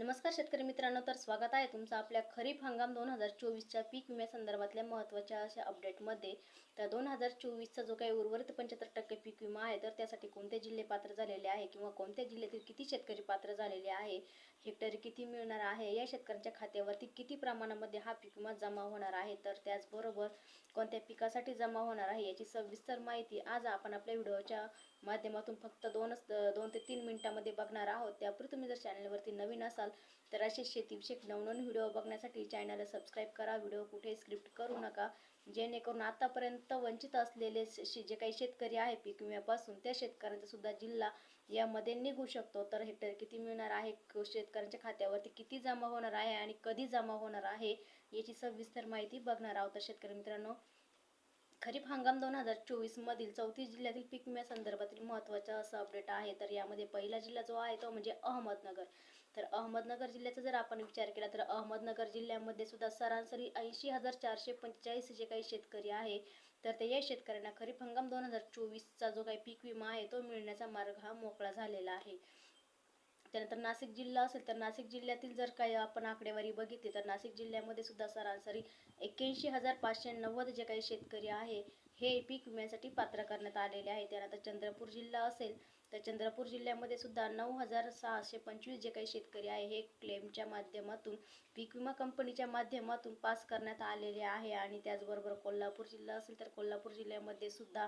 नमस्कार शेतकरी मित्रांनो तर स्वागत आहे तुमचं आपल्या खरीप हंगाम दोन हजार चोवीसच्या पीक विम्यासंदर्भातल्या महत्त्वाच्या अशा अपडेटमध्ये तर दोन हजार चोवीसचा जो काही उर्वरित पंच्याहत्तर टक्के पीक विमा आहे तर त्यासाठी कोणते जिल्हे पात्र झालेले आहे किंवा कोणत्या जिल्ह्यातील किती शेतकरी पात्र झालेले आहे हेक्टरी किती मिळणार आहे या शेतकऱ्यांच्या खात्यावरती किती प्रमाणामध्ये हा पीक विमा जमा होणार आहे तर त्याचबरोबर कोणत्या पिकासाठी जमा होणार आहे याची सविस्तर माहिती आज आपण आपल्या व्हिडिओच्या माध्यमातून फक्त दोनच दोन ते तीन मिनिटामध्ये बघणार आहोत. त्यापूर्वी तुम्ही जर चॅनलवरती नवीन असाल तर असे शेतीविषयक नवनवीन व्हिडिओ बघण्यासाठी चॅनलला सबस्क्राईब करा. व्हिडिओ कुठे स्क्रिप्ट करू नका. जेणेकरून आतापर्यंत वंचित असलेले जे काही शेतकरी आहे पीक विम्यापासून त्या शेतकऱ्यांचा सुद्धा जिल्हा यामध्ये निघू शकतो. तर हेक्टर किती मिळणार आहे? शेतकऱ्यांच्या खात्यावरती किती जमा होणार आहे आणि कधी जमा होणार आहे? याची सविस्तर माहिती बघणार आहोत. तर शेतकरी मित्रांनो खरीप हंगाम दोन हजार चोवीस मधील चौतीस जिल्ह्यातील पीक विम्या संदर्भातील महत्त्वाचा असं अपडेट आहे. तर यामध्ये पहिला जिल्हा जो आहे तो म्हणजे अहमदनगर. तर अहमदनगर जिल्ह्याचा जर आपण विचार केला तर अहमदनगर जिल्ह्यामध्ये सुद्धा सरासरी ऐंशी हजार चारशे पंचेचाळीस जे काही शेतकरी आहे तर ते या शेतकऱ्यांना खरीप हंगाम दोन हजार चोवीसचा जो काही पीक विमा आहे तो मिळण्याचा मार्ग हा मोकळा झालेला आहे. त्यानंतर नाशिक जिल्हा असेल तर नाशिक जिल्ह्यातील जर काही आपण आकडेवारी बघितली तर नाशिक जिल्ह्यामध्ये सुद्धा सरासरी एक्क्याऐंशी हजार पाचशे नव्वद जे काही शेतकरी आहे हे पीक विम्यासाठी पात्र करण्यात आलेले आहे. त्यानंतर चंद्रपूर जिल्हा असेल तर चंद्रपूर जिल्ह्यामध्ये सुद्धा नऊ हजार सहाशे पंचवीस जे काही शेतकरी आहे हे क्लेमच्या माध्यमातून पीक विमा कंपनीच्या माध्यमातून पास करण्यात आलेले आहे. आणि त्याचबरोबर कोल्हापूर जिल्हा असेल तर कोल्हापूर जिल्ह्यामध्ये सुद्धा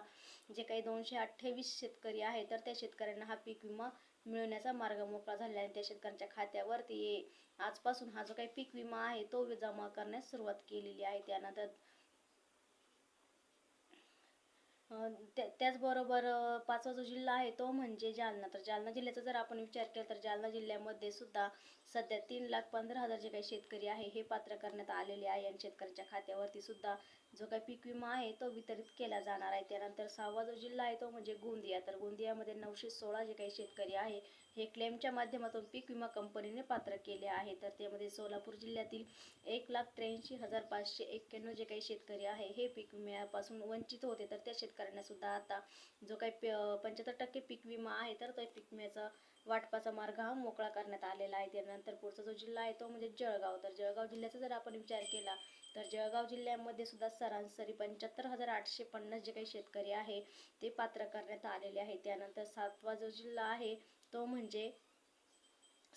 जे काही दोनशे अठ्ठावीस शेतकरी आहे तर त्या शेतकऱ्यांना हा पीक विमा मिळवण्याचा मार्ग मोकळा झालेला आहे. त्या शेतकऱ्यांच्या खात्यावरती आजपासून हा जो काही पीक विमा आहे तो जमा करण्यास सुरुवात केलेली आहे. त्यानंतर त्या त्याचबरोबर पाचवा जो जिल्हा आहे तो म्हणजे जालना. तर जालना जिल्ह्याचा जर आपण विचार केला तर जालना जिल्ह्यामध्ये सुद्धा सध्या तीन लाख पंधरा हजार जे काही शेतकरी आहे हे पात्र करण्यात आलेले आहे आणि शेतकऱ्यांच्या खात्यावरती सुद्धा जो काही पीक विमा आहे तो वितरित केला जाणार आहे. त्यानंतर सहावा जो जिल्हा आहे तो म्हणजे गोंदिया. तर गोंदियामध्ये नऊशे सोळा जे काही शेतकरी आहे हे क्लेमच्या माध्यमातून पीक विमा कंपनीने पात्र केले आहे. तर त्यामध्ये सोलापूर जिल्ह्यातील एक लाख त्र्याऐंशी हजार पाचशे एक्क्याण्णव जे काही शेतकरी आहे हे पीक विम्यापासून वंचित होते. तर त्या शेतकऱ्यांना सुद्धा आता जो काही पंच्याहत्तर टक्के पीक विमा आहे तर तो पीक विम्याचा वाटपाचा मार्ग हा मोकळा करण्यात आलेला आहे. त्यानंतर पुढचा जो जिल्हा आहे तो म्हणजे जळगाव. तर जळगाव जिल्ह्याचा जर आपण विचार केला तर जळगाव जिल्ह्यामध्ये सुद्धा सरासरी पंच्याहत्तर हजार आठशे पन्नास जे काही शेतकरी आहे ते पात्र करण्यात आलेले आहे. त्यानंतर सातवा जो जिल्हा आहे तो म्हणजे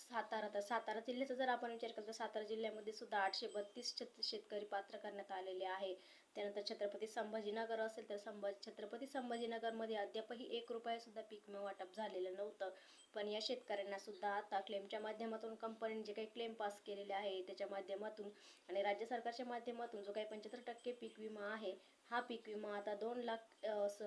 सातारा तर सातारा जिल्ह्याचा जर आपण विचार केला तर सातारा जिल्ह्यामध्ये सुद्धा आठशे बत्तीस शेतकरी पात्र करण्यात आलेले आहे. त्यानंतर छत्रपती संभाजीनगर असेल तर संभा छत्रपती संभाजीनगरमध्ये अद्यापही एक रुपयासुद्धा पीक विमा वाटप झालेलं नव्हतं. पण या शेतकऱ्यांना सुद्धा आता क्लेमच्या माध्यमातून कंपनीने जे काही क्लेम पास केलेले आहे त्याच्या माध्यमातून आणि राज्य सरकारच्या माध्यमातून जो काही पंच्याहत्तर टक्के पीक विमा आहे हा पीक विमा आता दोन लाख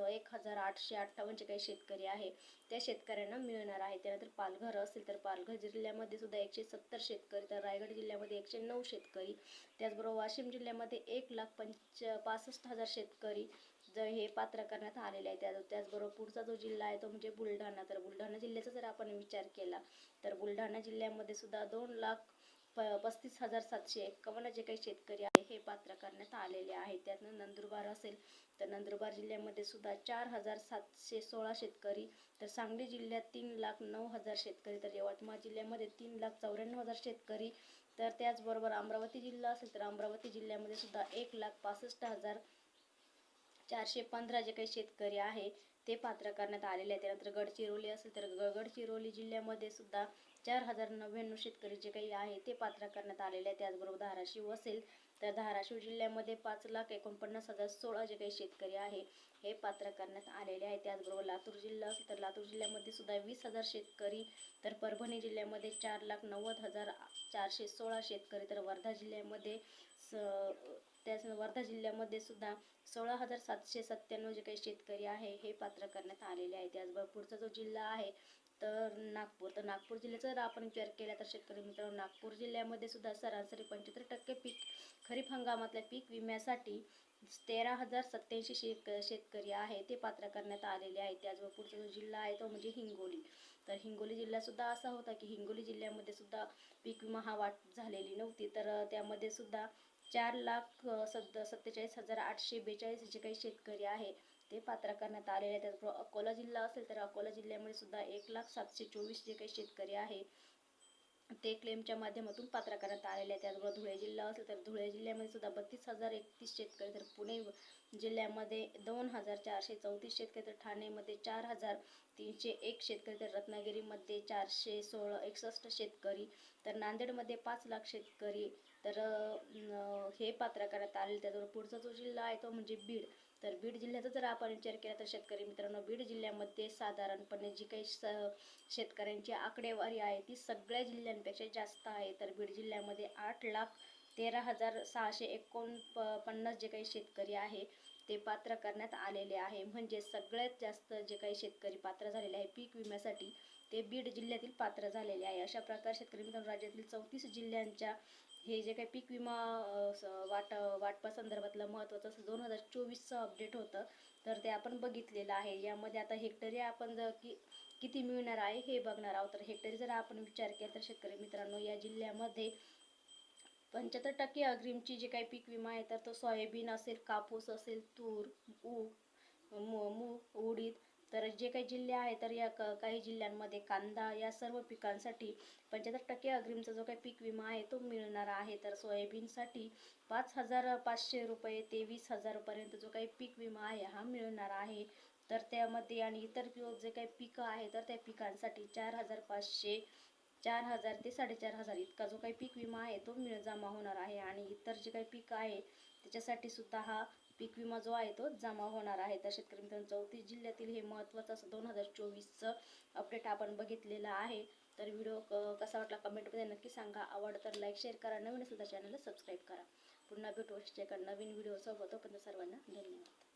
एक हजार आठशे अठ्ठावन्न जे काही शेतकरी आहे त्या शेतकऱ्यांना मिळणार आहे. त्यानंतर पालघर असेल तर पालघर जिल्ह्यामध्ये सुद्धा एकशे सत्तर शेतकरी तर रायगड जिल्ह्यामध्ये एकशे नऊ शेतकरी त्याचबरोबर वाशिम जिल्ह्यामध्ये एक लाख पंच पासष्ट हजार शेतकरी जर हे पात्र करण्यात आलेले आहे त्या त्याचबरोबर पुढचा जो जिल्हा आहे तो म्हणजे बुलढाणा. तर बुलढाणा जिल्ह्याचा जर आपण विचार केला तर बुलढाणा जिल्ह्यामध्ये सुद्धा दोन लाख प पस्तीस हजार सातशे एक्कावन्न जे काही शेतकरी आहे हे पात्र करण्यात आलेले आहे. त्यातनं नंदुरबार असेल तर नंदुरबार जिल्ह्यामध्ये सुद्धा चार हजार सातशे सोळा शेतकरी तर सांगली जिल्ह्यात तीन लाख नऊ हजार शेतकरी तर यवतमाळ जिल्ह्यामध्ये तीन लाख चौऱ्याण्णव हजार शेतकरी तर त्याचबरोबर अमरावती जिल्हा असेल तर अमरावती जिल्ह्यामध्ये सुद्धा एक लाख पासष्ट हजार चारशे पंधरा जे काही शेतकरी आहे ते पात्र करण्यात आलेले आहे त्यानंतर गडचिरोली असेल तर ग- गडचिरोली जिल्ह्यामध्ये सुद्धा चार हजार नव्याण्णव शेतकरी जे काही आहे ते पात्र करण्यात आलेले आहे त्याचबरोबर धाराशिव असेल तर धाराशिव जिल्ह्यामध्ये पाच लाख एकोणपन्नास हजार सोळा जे काही शेतकरी आहे हे पात्र करण्यात आलेले आहे त्याचबरोबर लातूर जिल्हा असेल तर लातूर जिल्ह्यामध्ये सुद्धा वीस हजार शेतकरी तर परभणी जिल्ह्यामध्ये चार लाख नव्वद हजार चारशे सोळा शेतकरी तर वर्धा जिल्ह्यामध्ये स त्याच वर्धा जिल्ह्यामध्ये सुद्धा सोळा हजार सातशे सत्त्याण्णव जे काही शेतकरी आहे हे पात्र करण्यात आलेले आहे. त्याचबरोबर पुढचा जो जिल्हा आहे तर नागपूर. तर नागपूर जिल्ह्याचा जर आपण विचार केला तर शेतकरी मित्रांनो नागपूर जिल्ह्यामध्ये सुद्धा सरासरी पंच्याहत्तर टक्के पीक खरीप हंगामातल्या पीक विम्यासाठी तेरा हजार सत्याऐंशी शेत शेतकरी आहे ते पात्र करण्यात आलेले आहे. त्याचबरोबर पुढचा जो जिल्हा आहे तो म्हणजे हिंगोली. तर हिंगोली जिल्हा सुद्धा असा होता की हिंगोली जिल्ह्यामध्ये सुद्धा पीक विमा हा वाट झालेली नव्हती. तर त्यामध्ये सुद्धा चार लाख सद सत्तेचाळीस हजार आठशे बेचाळीस जे काही शेतकरी आहे ते पात्र करण्यात आलेले आहे त्याचबरोबर अकोला जिल्हा असेल तर अकोला जिल्ह्यामध्ये सुद्धा एक लाख सातशे चोवीस जे काही शेतकरी आहे ते क्लेमच्या माध्यमातून पात्र करण्यात आलेले आहे त्याचबरोबर धुळे जिल्हा असेल तर धुळे जिल्ह्यामध्ये सुद्धा बत्तीस हजार एकतीस शेतकरी तर पुणे जिल्ह्यामध्ये दोन हजार चारशे चौतीस शेतकरी तर ठाणेमध्ये चार हजार तीनशे एक शेतकरी तर रत्नागिरीमध्ये चारशे सोळा एकसष्ट शेतकरी तर नांदेडमध्ये पाच लाख शेतकरी तर हे पात्र करण्यात आले त्याचबरोबर पुढचा जो जिल्हा आहे तो म्हणजे बीड. तर बीड जिल्ह्याचा जर आपण विचार केला तर शेतकरी मित्रांनो बीड जिल्ह्यामध्ये साधारणपणे जी काही स- शेतकऱ्यांची आकडेवारी आहे ती सगळ्या जिल्ह्यांपेक्षा जास्त आहे. तर बीड जिल्ह्यामध्ये आठ लाख तेरा हजार सहाशे एकोण प- पन्नास जे काही शेतकरी आहे ते पात्र करण्यात आलेले आहे. म्हणजे सगळ्यात जास्त जे काही शेतकरी पात्र झालेले आहे पीक विम्यासाठी ते बीड जिल्ह्यातील पात्र झालेले आहे. अशा प्रकारे शेतकरी मित्रांनो राज्यातील चौतीस जिल्ह्यांच्या हे जे काही पीक विमा वाट स- वाट महत्त्वाचं असं दोन हजार चोवीसचं अपडेट होतं. तर ते आपण बघितलेलं आहे. यामध्ये आता हेक्टरी आपण जर की किती मिळणार आहे हे बघणार आहोत. तर हेक्टरी जर आपण विचार केला तर शेतकरी मित्रांनो या जिल्ह्यामध्ये पंच्याहत्तर टक्के अग्रिमची जे काही पीक विमा आहे तर तो सोयाबीन असेल कापूस असेल तूर ऊ मू मूग उडीद तर जे काही जिल्हे आहे तर या क काही जिल्ह्यांमध्ये कांदा या सर्व पिकांसाठी पंच्याहत्तर टक्के अग्रिमचा जो काही पीक विमा आहे तो मिळणार आहे. तर सोयाबीनसाठी पाच हजार पाचशे रुपये ते वीस हजारपर्यंत जो काही पीक विमा आहे हा मिळणार आहे. तर त्यामध्ये आणि इतर जे काही पिकं आहे तर त्या पिकांसाठी चार हजार पाचशे चार हजार ते साडेचार हजार इतका जो काही पीक विमा आहे तो मिळ जमा होणार आहे. आणि इतर जे काही पीक आहे त्याच्यासाठी सुद्धा हा पीक विमा जो आहे तो जमा होणार आहे. तर शेतकरी मित्रांनो चौतीस जिल्ह्यातील हे महत्त्वाचं असं दोन हजार चोवीसचं अपडेट आपण बघितलेलं आहे. तर व्हिडिओ कसा वाटला कमेंटमध्ये नक्की सांगा. आवड तर लाईक शेअर करा. नवीन सुद्धा चॅनलला सबस्क्राईब करा. पुन्हा भेटू एका नवीन व्हिडिओसोबत पण सर्वांना धन्यवाद.